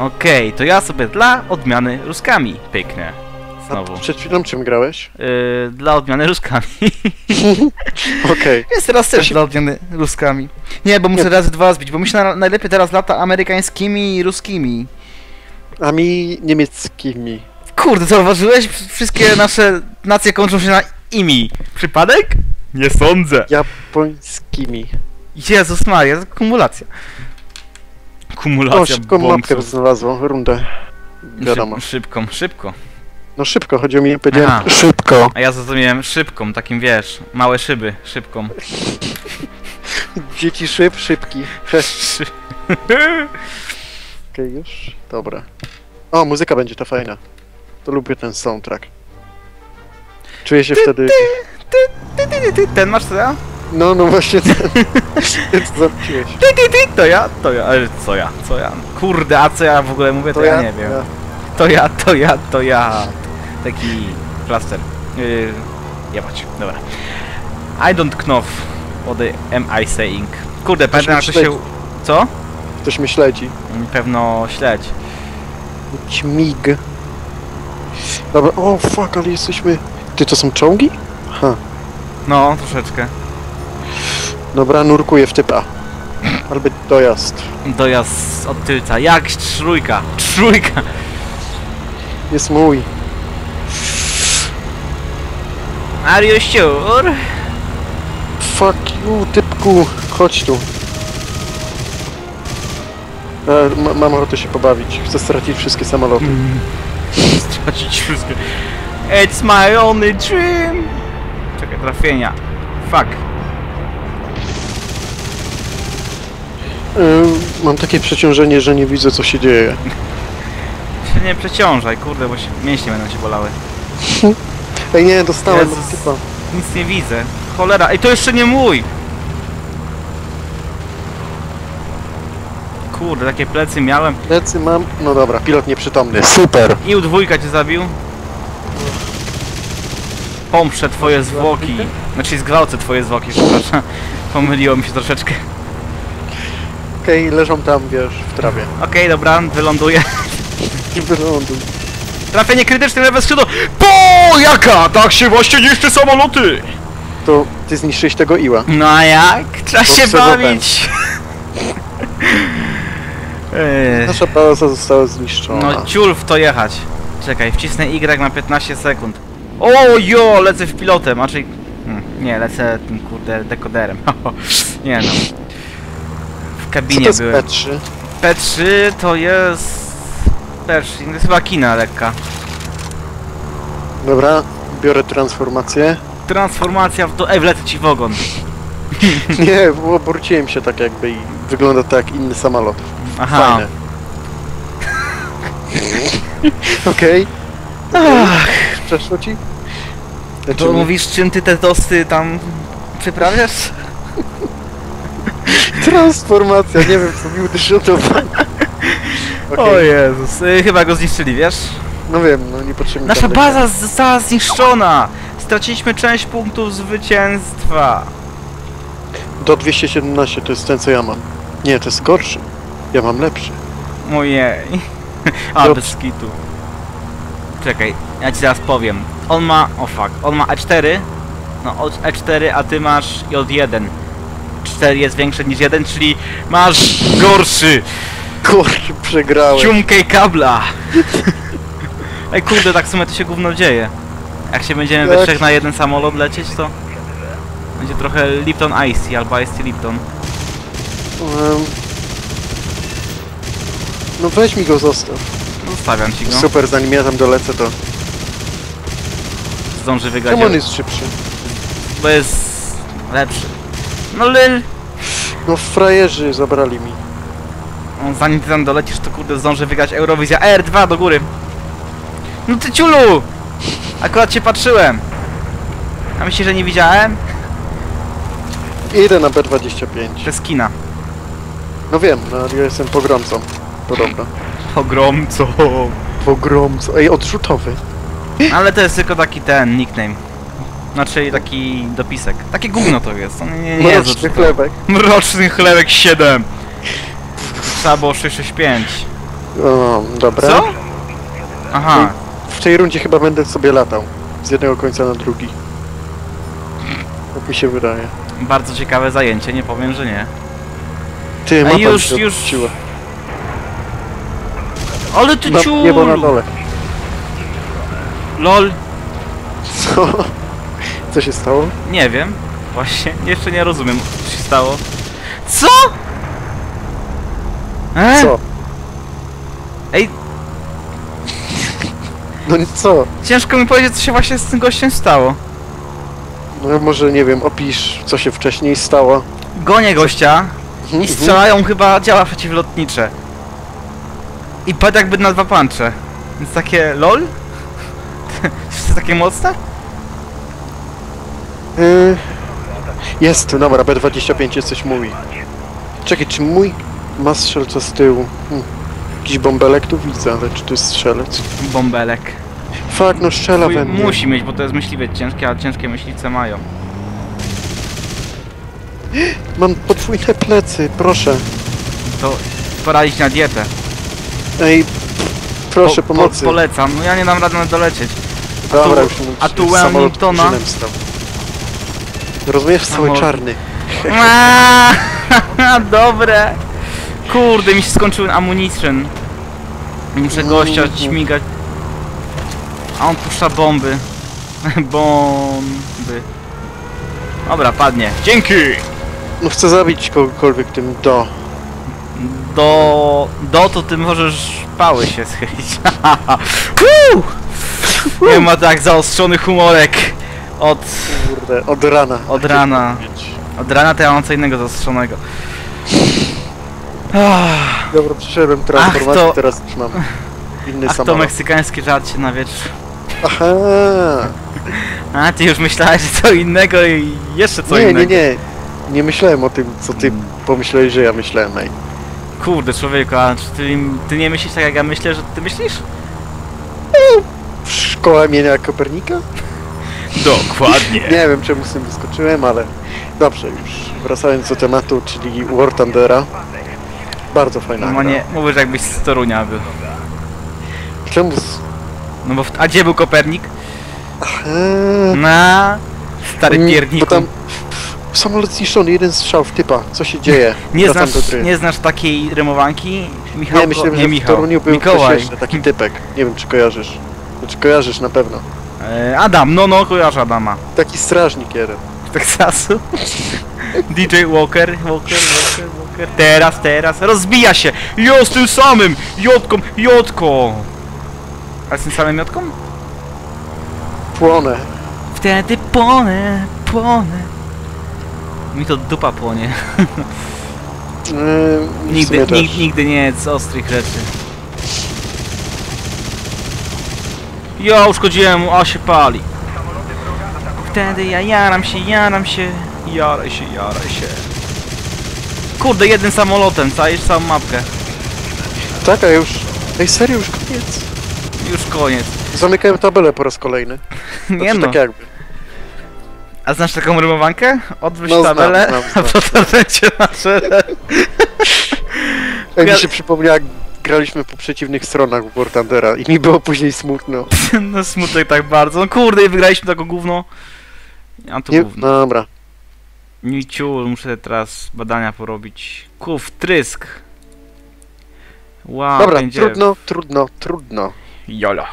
Okej, to ja sobie dla odmiany ruskami pyknę. Znowu. przed chwilą czym grałeś? Yy, dla odmiany ruskami. Okej. Jest teraz też dla odmiany ruskami. Nie, bo muszę Nie. razy dwa zbić, bo mi się na, najlepiej teraz lata amerykańskimi i ruskimi. A mi niemieckimi. Kurde, zauważyłeś? Wszystkie nasze nacje kończą się na imi. Przypadek? Nie sądzę. Japońskimi. Jezus Maria, to kumulacja. Kumulacja O, szybką bombsów. mapkę znalazło, rundę. Wiadomo. Szyb, szybką, szybko. No szybko, chodziło mi, powiedziałem Aha. szybko. A ja zrozumiałem szybką, takim wiesz, małe szyby, szybką. Dzieci szyb, szybki. Okej, Szy- już? Dobra. O, muzyka będzie ta fajna. To lubię ten soundtrack. Czuję się wtedy... Ty, ty, ty, ty, ten masz co? No, no właśnie ten. Zarzuciłeś. Ty, ty, ty, to ja, to ja, ale co ja, co ja? Kurde, a co ja w ogóle mówię, to, ja, nie wiem. Ja. To ja, to ja, to ja. Taki plaster. Yy, jebać, dobra. I don't know what am I saying. Kurde, pamiętam jak to się... Co? Ktoś mnie śledzi. Pewno śledź. Ćmig. Dobra, o fuck, ale jesteśmy... Ty, to są czołgi? Aha. No, troszeczkę. Dobra, nurkuję w typa. Albo dojazd. Dojazd od tylca. Jak trójka. Trójka. Jest mój. Are you sure? Fuck you, typku. Chodź tu. E, ma, mam ochotę się pobawić. Chcę stracić wszystkie samoloty. Stracić wszystkie. It's my only dream. Czekaj, trafienia. Fuck. Mam takie przeciążenie, że nie widzę co się dzieje. Się nie przeciążaj, kurde, bo się, mięśnie będą cię bolały. Ej, nie, dostałem Jezus. od typa. Nic nie widzę. Cholera, ej, to jeszcze nie mój! Kurde, takie plecy miałem. Lecy mam. No dobra, pilot nieprzytomny. Super. I u dwójka cię zabił. Pomprze twoje zwłoki. Znaczy zgwałcę twoje zwłoki, przepraszam. Pomyliło mi się troszeczkę. Okej, leżą tam, wiesz, w trawie. Okej, dobra, wyląduję. Wyląduj. Trafienie krytyczne, lewe skrzydło. Po jaka? Tak się właśnie niszczy samoloty! To ty zniszczyłeś tego iła. No a jak? Trzeba się bawić. Nasza baza została zniszczona. No ciul w to jechać. Czekaj, wcisnę Y na 15 sekund. O jo, lecę w pilotem, a czyli... Hmm, nie, lecę tym kurde dekoderem. nie no. W Co kabinie to jest byłem. P3? P3 to jest... Też, to jest chyba kina lekka. Dobra, biorę transformację. Transformacja w to... Ej, wlecę ci w ogon. Nie, obróciłem się tak jakby i wygląda to jak inny samolot. Aha. Fajne. Okej. Ach, Przeszło ci? to Znaczy, mówisz czym ty te tosty tam przyprawiasz? Transformacja, nie wiem co mi uderzyło to O Jezus, y, chyba go zniszczyli, wiesz? no wiem, no niepotrzebnie Nasza tam baza została zniszczona! Straciliśmy część punktów zwycięstwa. Do 217 to jest ten co ja mam. Nie, to jest gorszy. Ja mam lepszy. Ojej. A, Dobrze. bez kitu. Czekaj, ja ci zaraz powiem. On ma, o fuck, on ma E4. No, od E4, a ty masz J1. 4 jest większe niż 1, czyli masz gorszy. Kurczę, przegrałem. Ciumkę i kabla. Ej kurde, tak w sumie to się gówno dzieje. Jak się będziemy we trzech na jeden samolot lecieć, to będzie trochę Lipton Ice albo Ice Lipton. Em, No weź mi go zostaw. Zostawiam ci go. Super, zanim ja tam dolecę to... Zdąży wygrać, Czemu on jest szybszy? bo jest lepszy. No lyl. No frajerzy zabrali mi. On, zanim ty tam dolecisz, to kurde zdąży wygrać Eurowizja. R2 do góry. No ty ciulu! Akurat cię patrzyłem. A myślisz, że nie widziałem? Idę na B25. To jest kina. No wiem, no ja jestem pogromcą. Podobno. Pogromco. Pogromcą. Ej, odrzutowy. Ale to jest tylko taki ten nickname. Znaczy taki dopisek. Takie gówno to jest. On nie, nie jest Mroczny odrzutowy. chlebek. Mroczny chlebek 7. Trzeba było 665. O, dobra. Co? Aha, W tej rundzie chyba będę sobie latał. Z jednego końca na drugi. Tak mi się wydaje. bardzo ciekawe zajęcie, nie powiem, że nie. Ty, mapa już- mi się już- odwróciła. Ale ty Na, ciulu! niebo na dole. LOL, Co? Co się stało? nie wiem. Właśnie, jeszcze nie rozumiem, co się stało. Co? E? Co? Ej, No co? ciężko mi powiedzieć, co się właśnie z tym gościem stało. No może nie wiem, opisz co się wcześniej stało. Gonię gościa Mhm, i strzelają chyba działa przeciwlotnicze. I padł jakby na dwa pancze. Więc takie LOL? To takie mocne? Y, Jest, dobra, B25 jesteś mój. Czekaj, czy mój ma strzelca z tyłu? Hm. Jakiś bąbelek tu widzę, ale czy to jest strzelec? Bąbelek. Fuck, no strzela mnie. musi mieć, bo to jest myśliwiec ciężki, a ciężkie myśliwce mają. Mam podwójne plecy, proszę. To poradzić na dietę. Ej, proszę Po- pomocy. Po, polecam, no ja nie dam rady dolecieć. Dobra, tu- już a tu Wellingtona? Rozumiesz, cały Samolot. czarny. Aaaa, Dobre! Kurde, mi się skończył amunition. Muszę gościa śmigać. A on puszcza bomby. bomby. Dobra, padnie. Dzięki! No chcę zabić kogokolwiek tym do. Do... Do to ty możesz pały się schylić. Woo! Nie ma tak zaostrzony humorek. Od... Kurde, od rana. Od rana. Od rana to ja mam co innego zaostrzonego. Ach, Dobra, przyszedłem transformację, to- teraz już mam inny Ach, to samolot. meksykański żarcie na wieczór. Aha! A, ty już myślałeś, co innego i jeszcze co nie, nie, innego. nie. Nie myślałem o tym, co ty pomyślałeś, że ja myślałem, ej. Kurde, człowieku, a czy ty, ty nie myślisz tak jak ja myślę, że ty myślisz? Szkoła imienia Kopernika? Dokładnie. Nie wiem, czemu z tym wyskoczyłem, ale dobrze, już wracając do tematu, czyli War Thundera. Bardzo fajna No gra. nie, mówisz jakbyś z Torunia był. Czemu z... No bo, w, a gdzie był Kopernik? Eee, Na stary mm. Bo tam samolot zniszczony, jeden strzał w typa. Co się dzieje? Nie Wracam znasz, gry. nie znasz takiej rymowanki? Michał, Nie, myślałem, nie że w Michał. Toruniu był Mikołaj. ktoś jeszcze, taki typek. Nie wiem, czy kojarzysz. Znaczy kojarzysz na pewno. E, Adam, no no, kojarzę Adama. Taki strażnik jeden. Z Teksasu. DJ Walker, Walker, Walker, Walker. Teraz, teraz. Rozbija się. Jo, z tym samym. Jotką, Jotką. A z tym samym Jotką? Płonę. Wtedy płonę, płonę. Mi to dupa płonie. W Nigdy, nig, nigdy nie jedz ostrych rzeczy. Ja uszkodziłem mu, a się pali. Wtedy ja jaram się, jaram się. Jaraj się, jaraj się. Kurde, jednym samolotem, całujesz całą mapkę. Tak, a już... Ej, serio, już koniec. Już koniec. Zamykałem tabelę po raz kolejny. Nie Znaczy, no. Tak jakby. A znasz taką rymowankę? Odwróć No, znam, tabelę, znam, a znam. potem będzie nasze... Ej, mi się przypomniała, jak graliśmy po przeciwnych stronach w War Thundera i mi było później smutno. No smutek tak bardzo. No kurde, i wygraliśmy taką gówno. A to Nie, gówno. dobra. Niciu, muszę teraz badania porobić. Kuf, trysk. Wow, Dobra, będzie... trudno, trudno, trudno. Jolo.